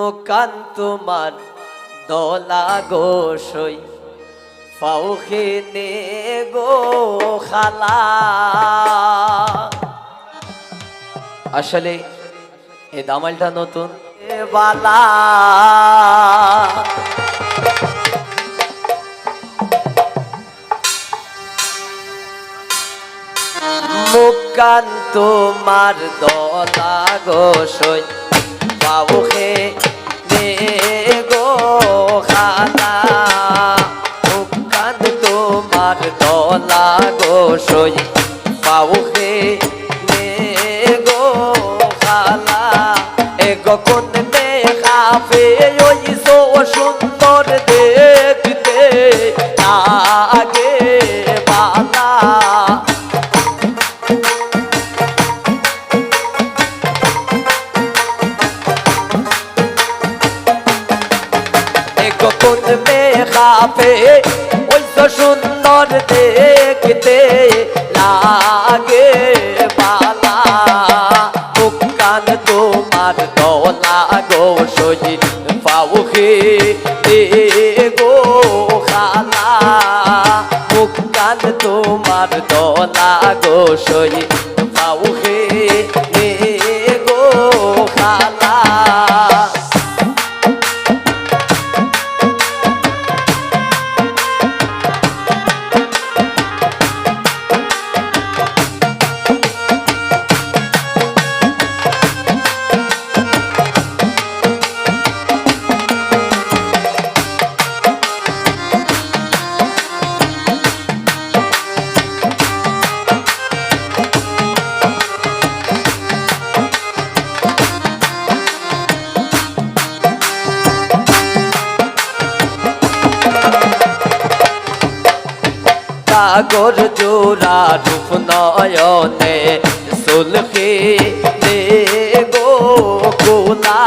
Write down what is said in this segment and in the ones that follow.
মুকান তোমার দলা গোসই ফাউখে নে গো খালা। আসলে এই দামালটা নতুন। এ বালা। মুকান তোমার দলা গোসই বাবুকে গোসই বাবুকে নে গো খালা। এ গকুন খাফে ওই সো সুন্দর দেখতে। আগে বালা। গোপন মেঘাপে ওই সুন্দর দেখতে লাগে বালা মুকান তোমার দলা গো সজি পাউখে গো খালা। মুকান তোমার দলা গো সজি সাগর জোড়া রূপ নয়নে সুলখে নে গো কোলা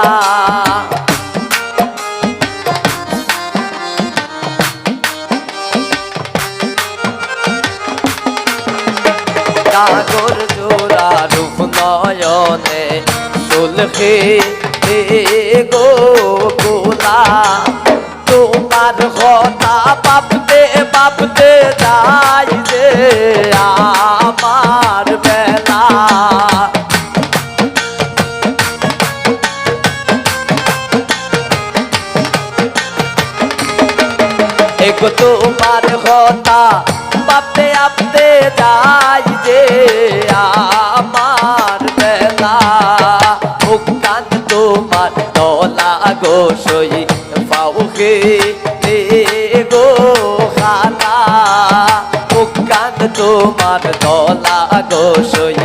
সাগর জোড়া রূপ নয়নে সুলখে নে গো কোলা তোমার কথা বাপতে বাপতে যাই এগো তোমার কথা বাপতে আপতে যাই যে আমার বেলা। মুখান তোমার দলা গো সই পাউকে গো খালা মুখান তোমার দলা গো সই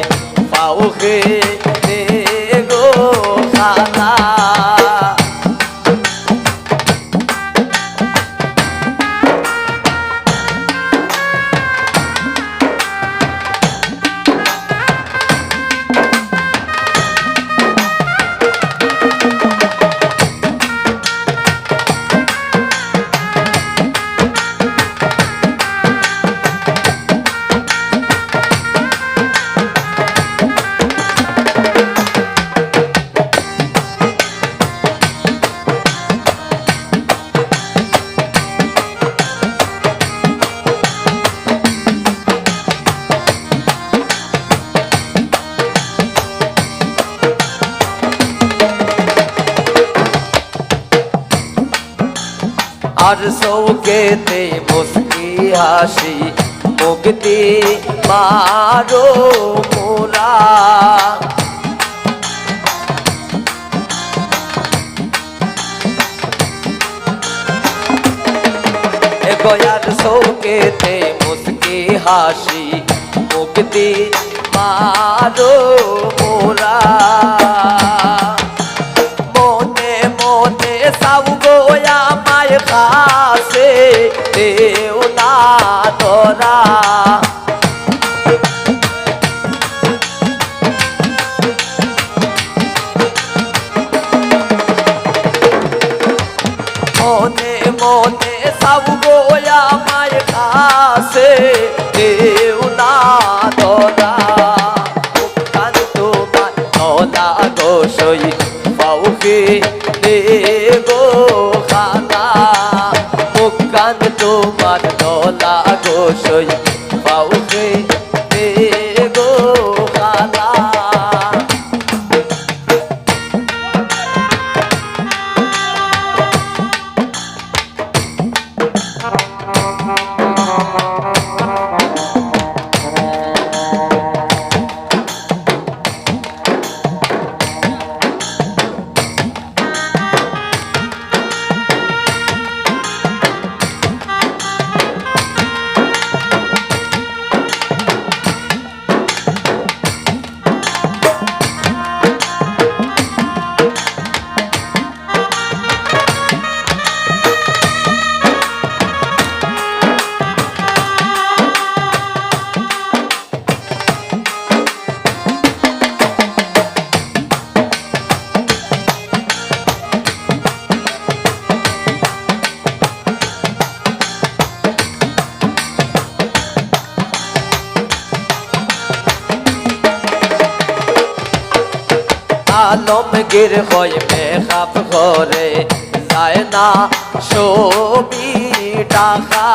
আর সৌকেতে মুস্কি হাসি মুক্তি মারো মোরা। গয়ার সৌকেতে মুস্কি হাসি মুক্তি মারো মোরা। দেও না তোরা। মনে মনে সাউ গোয়া মায় খাসে তোমার দলা গোসই পাউবে আলমগীর হয় মেঘাপ ঘরে। যায় না ছবি টাকা।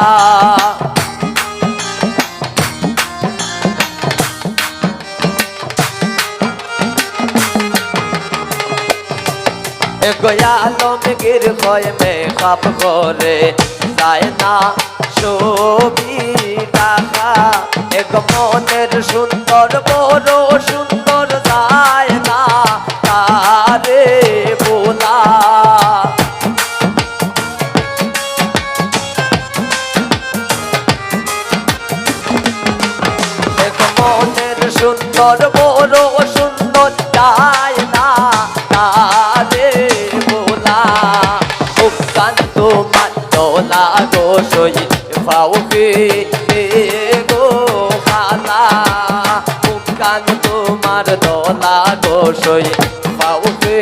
গয়ালমগীর হয় মেঘাপ ঘরে। যায় না ছবি টাকা। এক মনের সুন্দর বড় সই ফাউকে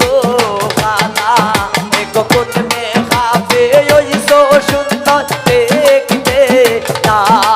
গো খালা এক কোন মে খাবে ওই সো সুন্দর দেখতে। মালা